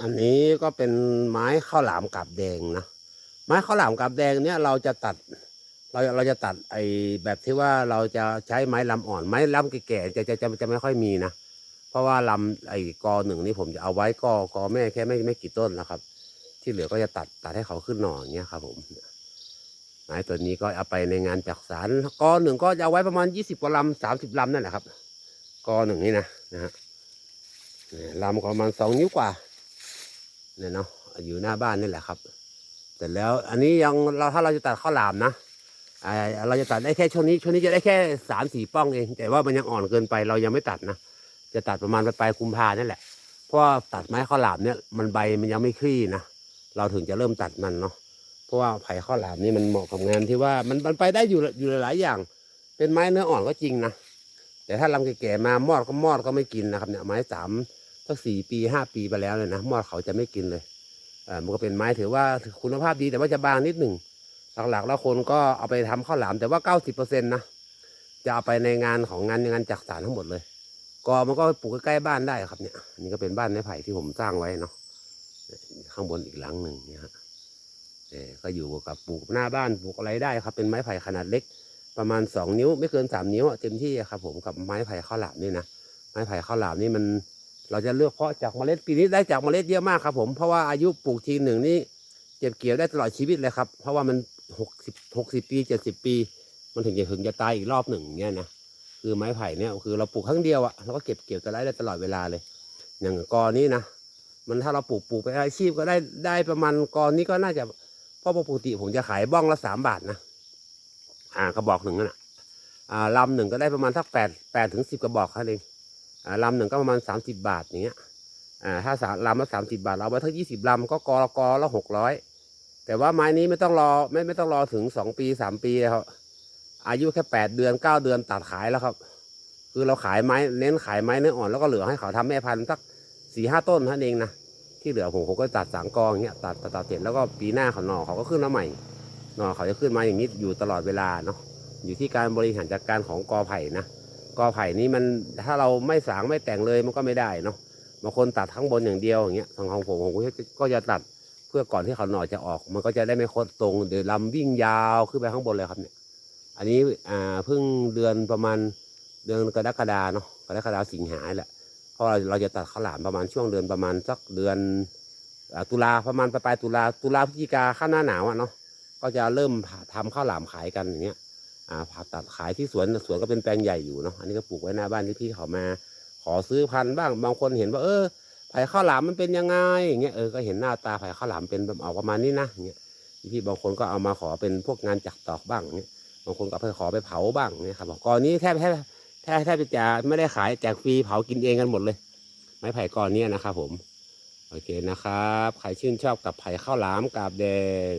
อันนี้ก็เป็นไม้ข้าวหลามกาบแดงนะไม้ข้าวหลามกาบแดงเนี่ยเราจะตัด เราเราจะตัดไอ้แบบที่ว่าเราจะใช้ไม้ลำอ่อน ไม้ลำแก่ๆจะจะจะจะไม่ค่อยมีนะเพราะว่าลำไอ้กอหนึ่งนี่ผมจะเอาไว้กอกอแม่แค่ไม่ไม่กี่ต้นนะครับ ที่เหลือก็จะตัดตัดให้เขาขึ้นหน่ออย่างเงี้ยครับผมไม้ตัวนี้ก็เอาไปในงานจักสารกอหนึ่งก็จะเอาไว้ประมาณยี่สิบกว่าลำสามสิบลำนั่นแหละครับกอหนึ่งนี่นะนะฮะลำประมาณสองนิ้วกว่า เนี่ยเนาะอยู่หน้าบ้านนี่แหละครับเสร็จแล้วอันนี้ยังเราถ้าเราจะตัดข้าวหลามนะอ่าเราจะตัดได้แค่ช่วงนี้ช่วงนี้จะได้แค่สามสี่ป้องเอง แต่ว่ามันยังอ่อนเกินไปเรายังไม่ตัดนะจะตัดประมาณปลายกุมภานั่แหละเพราะตัดไม้ข้าวหลามเนี่ยมันใบมันยังไม่คลี่นะเราถึงจะเริ่มตัดมันเนาะเพราะว่าไผ่ข้าวหลามนี่มันเหมาะกับงานที่ว่ามันมันไปได้อยู่อยู่หลายอย่าง เป็นไม้เนื้ออ่อนก็จริงนะแต่ถ้าลำแก่ๆมามอดก็มอดก็ไม่กินนะครับเนี่ยไม้สาม สักสี่ปีห้าปีไปแล้วเนี่ยนะมอดเขาจะไม่กินเลยอ่ามันก็เป็นไม้ถือว่าคุณภาพดีแต่ว่าจะบางนิดหนึ่งหลักๆ แล้วคนก็เอาไปทำข้าวหลามแต่ว่าเก้าสิบเปอร์เซ็นต์นะจะเอาไปในงานของงานงานจักสารทั้งหมดเลยก็มันก็ปลูกใกล้ๆบ้านได้ครับเนี่ยนนี้ก็เป็นบ้านไม้ไผ่ที่ผมสร้างไว้เนาะข้างบนอีกหลังหนึ่งเนี่ยฮะเออก็อยู่กับปลูกหน้าบ้านปลูกอะไรได้ครับ เป็นไม้ไผ่ขนาดเล็ก ประมาณสองนิ้วไม่เกินสามนิ้วเต็มที่ครับผมกับไม้ไผ่ข้าวหลามนี่นะไม้ไผ่ข้าวหลามนี่มัน เราจะเลือกเพาะจากเมล็ดปีนี้ได้จากเมล็ดเยอะมากครับ ผมเพราะว่าอายุปลูกทีหนึ่งนี่เก็บเกี่ยวได้ตลอดชีวิตเลยครับเพราะว่ามันหกสิบหกสิบปีเจ็ดสิบปี มันถึงจะถึงจะตายอีกรอบหนึ่งเงี้ยนะคือไม้ไผ่เนี่ยคือเราปลูกครั้งเดียวอะเราก็เก็บเกี่ยวจะได้ได้ตลอดเวลาเลย อย่างกอนี้นะมันถ้าเราปลูกปลูกไปอาชีพก็ได้ได้ประมาณกอนี้ก็น่าจะเพราะปกติผมจะขายบ้องละสามบาทนะอ่ากระบอกหนึ่งนั่นน่ะอ่าลำหนึ่งก็ได้ประมาณสักแปดแปดถึงสิบกระบอกค่นั้นเอง ลำหนึ่งก็ประมาณสามสิบาทอย่างเงี้ยอ่าถ้าสามลำละสามสิบาทเอาไว้ทั้งยี่สิบลำก็กอกอละหกร้อยแต่ว่าไม้นี้ไม่ต้องรอไม่ไม่ต้องรอถึงสองปีสามปีแล้วครับอายุแค่แปดเดือนเก้าเดือนตัดขายแล้วครับ คือเราขายไม้เน้นขายไม้เนื้ออ่อนแล้วก็เหลือให้เขาทำแม่พันธุ์สักสี่ห้าต้นท่านเองนะที่เหลือผมผมก็ตัดสางกองเงี้ยตัดตัดตัดเสร็จแล้วก็ปีหน้าเขาหน่อเขาก็ขึ้นมาใหม่หน่อเขาจะขึ้นมาอย่างนี้อยู่ตลอดเวลาเนาะอยู่ที่การบริหารจัดการของกอไผ่นะ กอไผ่นี้มันถ้าเราไม่สางไม่แต่งเลยมันก็ไม่ได้เนาะบางคนตัดทั้งบนอย่างเดียวอย่างเงี้ยทางของผมผมก็จะตัดเพื่อก่อนที่เขาหน่อจะออก มันก็จะได้ไม่โคตรตรงเดี๋ยวลำวิ่งยาวขึ้นไปข้างบนเลยครับเนี่ย อันนี้อ่าเพิ่งเดือนประมาณเดือนกรกฎาเนาะกรกฎาสิงหาแหละเพราะเราเราจะตัดข้าวหลามประมาณช่วงเดือนประมาณสักเดือนตุลาประมาณปลายตุลาตุลาพฤศจิกาข้างหน้าหนาวอะเนาะก็จะเริ่มทำข้าวหลามขายกันอย่างเงี้ย ผ่าตัดขายที่สวนสวนก็เป็นแปลงใหญ่อยู่เนาะอันนี้ก็ปลูกไว้หน้าบ้านที่พี่เขามา ขอซื้อพันธุ์บ้างบางคนเห็นว่า เออไผ่ข้าวหลามมันเป็นยังไงอย่างเงี้ยเออก็เห็นหน้าตาไผ่ข้าวหลามเป็นแบบออกประมาณนี้นะอย่างเงี้ยพี่บางคนก็เอามาขอเป็นพวกงานจักตอกบ้างเงี้ยบางคนก็เอาไปขอไปเผาบ้างเนี่ยครับก่อนนี้แทบแทบแทบแทบจะไม่ได้ขายแจกฟรีเผากินเองกันหมดเลย ไม้ไผ่ก่อนเนี้นะครับผม โอเคนะครับ ใครชื่นชอบกับไผ่ข้าวหลามกาบแดง